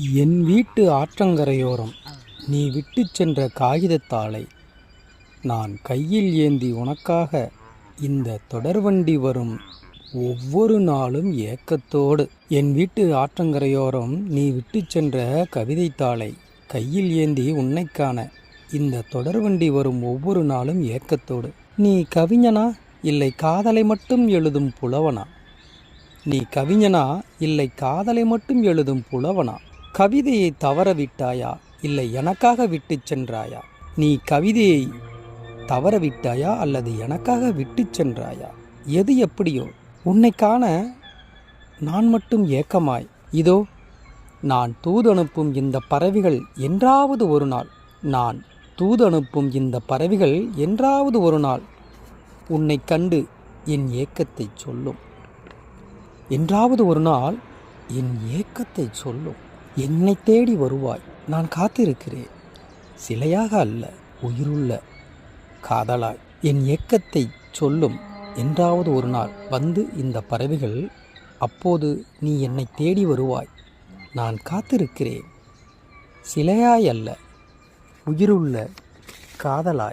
என் வீட்டு ஆற்றங்கரையோரம் நீ விட்டுச் சென்ற காகிதத்தாளை நான் கையில் ஏந்தி உனக்காக இந்த தொடர்வண்டி வரும் ஒவ்வொரு நாளும் ஏக்கத்தோடு. என் வீட்டு ஆற்றங்கரையோரம் நீ விட்டுச் சென்ற கவிதைத்தாளை கையில் ஏந்தி உன்னைக்கான இந்த தொடர்வண்டி வரும் ஒவ்வொரு நாளும் ஏக்கத்தோடு. நீ கவிஞனா? இல்லை காதலை மட்டும் எழுதும் புலவனா? நீ கவிஞனா? இல்லை காதலை மட்டும் எழுதும் புலவனா? கவிதையை தவற விட்டாயா இல்லை எனக்காக விட்டுச் சென்றாயா? நீ கவிதையை தவற விட்டாயா அல்லது எனக்காக விட்டுச் சென்றாயா? எது எப்படியோ? உன்னை காண நான் மட்டும் ஏக்கமாய். இதோ நான் தூதனுப்பும் இந்த பறவைகள் என்றாவது ஒரு நாள். நான் தூதனுப்பும் இந்த பறவைகள் என்றாவது ஒரு நாள். உன்னை கண்டு என் ஏக்கத்தை சொல்லும். என்றாவது ஒரு நாள் என் ஏக்கத்தை சொல்லும். என்னை தேடி வருவாய். நான் காத்திருக்கிறேன். சிலையாக அல்ல உயிருள்ள காதலாய். என் இயக்கத்தை சொல்லும் என்றாவது ஒரு நாள் வந்து இந்த பறவைகள் அப்போது நீ என்னை தேடி வருவாய். நான் காத்திருக்கிறேன். சிலையாய் அல்ல உயிருள்ள காதலாய்.